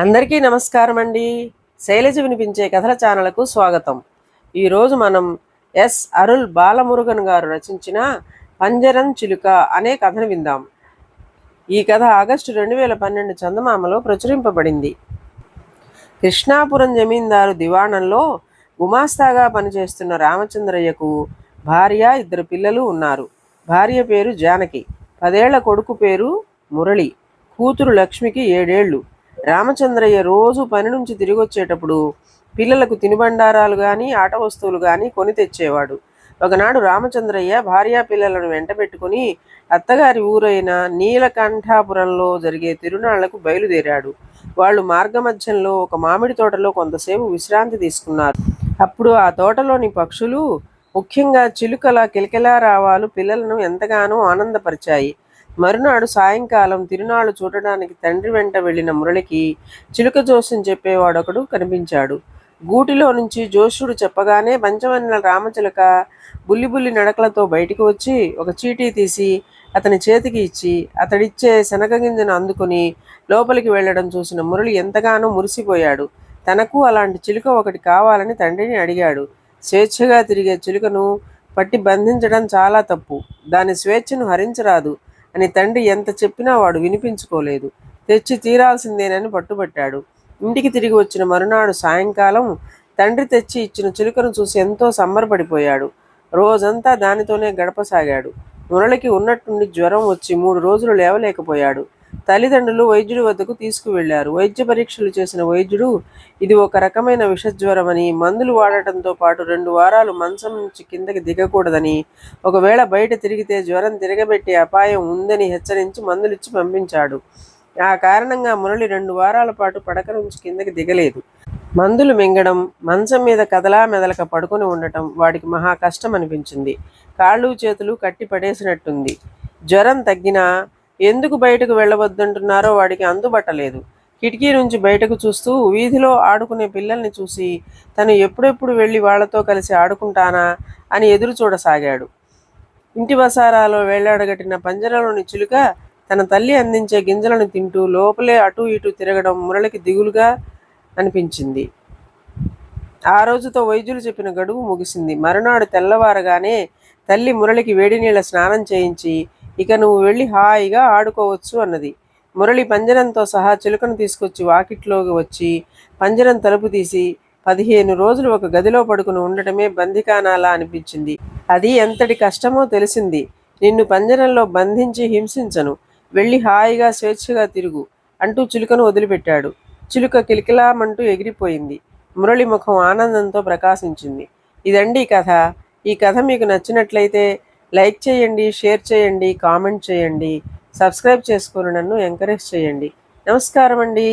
అందరికీ నమస్కారం అండి. శైలజ వినిపించే కథల ఛానల్కు స్వాగతం. ఈరోజు మనం ఎస్ అరుల్ బాలమురుగన్ గారు రచించిన పంజరం చిలుక అనే కథను విందాం. ఈ కథ ఆగస్టు రెండు వేల పన్నెండు చందమామలో ప్రచురింపబడింది. కృష్ణాపురం జమీందారు దివాణంలో గుమాస్తాగా పనిచేస్తున్న రామచంద్రయ్యకు భార్య ఇద్దరు పిల్లలు ఉన్నారు. భార్య పేరు జానకి పదేళ్ళ కొడుకు పేరు మురళి కూతురు లక్ష్మికి ఏడేళ్ళు. రామచంద్రయ్య రోజు పని నుంచి తిరిగి వచ్చేటప్పుడు పిల్లలకు తినుబండారాలు కానీ ఆట వస్తువులు కానీ కొని తెచ్చేవాడు. ఒకనాడు రామచంద్రయ్య భార్యా పిల్లలను వెంటబెట్టుకుని అత్తగారి ఊరైన నీలకంఠాపురంలో జరిగే తిరునాళ్ళకు బయలుదేరాడు. వాళ్ళు మార్గమధ్యంలో ఒక మామిడి తోటలో కొంతసేపు విశ్రాంతి తీసుకున్నారు. అప్పుడు ఆ తోటలోని పక్షులు ముఖ్యంగా చిలుకల కిలకిలా రావాలు పిల్లలను ఎంతగానో ఆనందపరిచాయి. మరునాడు సాయంకాలం తిరునాళ్ళు చూడడానికి తండ్రి వెంట వెళ్ళిన మురళికి చిలుక జోస్యం చెప్పేవాడొకడు కనిపించాడు. గూటిలో నుంచి జోషుడు చెప్పగానే పంచవన్న రామచిలుక బుల్లి బుల్లి నడకలతో బయటికి వచ్చి ఒక చీటీ తీసి అతని చేతికి ఇచ్చి అతడిచ్చే శనగ గింజను అందుకుని లోపలికి వెళ్ళడం చూసిన మురళి ఎంతగానో మురిసిపోయాడు. తనకు అలాంటి చిలుక ఒకటి కావాలని తండ్రిని అడిగాడు. స్వేచ్ఛగా తిరిగే చిలుకను పట్టి బంధించడం చాలా తప్పు. దాని స్వేచ్ఛను హరించరాదు. అని తండ్రి ఎంత చెప్పినా వాడు వినిపించుకోలేదు. తెచ్చి తీరాల్సిందేనని పట్టుబట్టాడు. ఇంటికి తిరిగి వచ్చిన మరునాడు సాయంకాలం తండ్రి తెచ్చి ఇచ్చిన చిలుకను చూసి ఎంతో సంబరపడిపోయాడు. రోజంతా దానితోనే గడపసాగాడు. మురళికి ఉన్నట్టుండి జ్వరం వచ్చి మూడు రోజులు లేవలేకపోయాడు. తల్లిదండ్రులు వైద్యుడి వద్దకు తీసుకువెళ్ళారు. వైద్య పరీక్షలు చేసిన వైద్యుడు ఇది ఒక రకమైన విషజ్వరమని మందులు వాడటంతో పాటు రెండు వారాలు మంచం నుంచి కిందకి దిగకూడదని ఒకవేళ బయట తిరిగితే జ్వరం తిరగబెట్టే అపాయం ఉందని హెచ్చరించి మందులిచ్చి పంపించాడు. ఆ కారణంగా మురళి రెండు వారాల పాటు పడక నుంచి కిందకి దిగలేదు. మందులు మింగడం మంచం మీద కదలా మెదలక పడుకొని ఉండటం వాడికి మహా కష్టం అనిపించింది కాళ్ళు చేతులు కట్టి పడేసినట్టుంది. జ్వరం తగ్గినా ఎందుకు బయటకు వెళ్ళవద్దంటున్నారో వాడికి అందుబట్టలేదు. కిటికీ నుంచి బయటకు చూస్తూ వీధిలో ఆడుకునే పిల్లల్ని చూసి తను ఎప్పుడెప్పుడు వెళ్ళి వాళ్ళతో కలిసి ఆడుకుంటానా? అని ఎదురు చూడసాగాడు. ఇంటి వసారాలో వేళ్ళాడగట్టిన పంజరంలోని చిలుక తన తల్లి అందించే గింజలను తింటూ లోపలే అటూ ఇటూ తిరగడం మురళికి దిగులుగా అనిపించింది. ఆ రోజుతో వైద్యులు చెప్పిన గడువు ముగిసింది. మరునాడు తెల్లవారగానే తల్లి మురళికి వేడి నీళ్ళ స్నానం చేయించి ఇక నువ్వు వెళ్ళి హాయిగా ఆడుకోవచ్చు అన్నది. మురళి పంజరంతో సహా చిలుకను తీసుకొచ్చి వాకిట్లోకి వచ్చి పంజరం తలుపు తీసి పదిహేను రోజులు ఒక గదిలో పడుకుని ఉండటమే బందికానాలా అనిపించింది. అది ఎంతటి కష్టమో తెలిసింది. నిన్ను పంజరంలో బంధించి హింసించను. వెళ్ళి హాయిగా స్వేచ్ఛగా తిరుగు అంటూ చిలుకను వదిలిపెట్టాడు. చిలుక కిలకిలామంటూ ఎగిరిపోయింది. మురళి ముఖం ఆనందంతో ప్రకాశించింది. ఇదండి కథ. ఈ కథ మీకు నచ్చినట్లయితే లైక్ చేయండి షేర్ చేయండి కామెంట్ చేయండి సబ్స్క్రైబ్ చేసుకుని నన్ను ఎంకరేజ్ చేయండి. నమస్కారం అండి.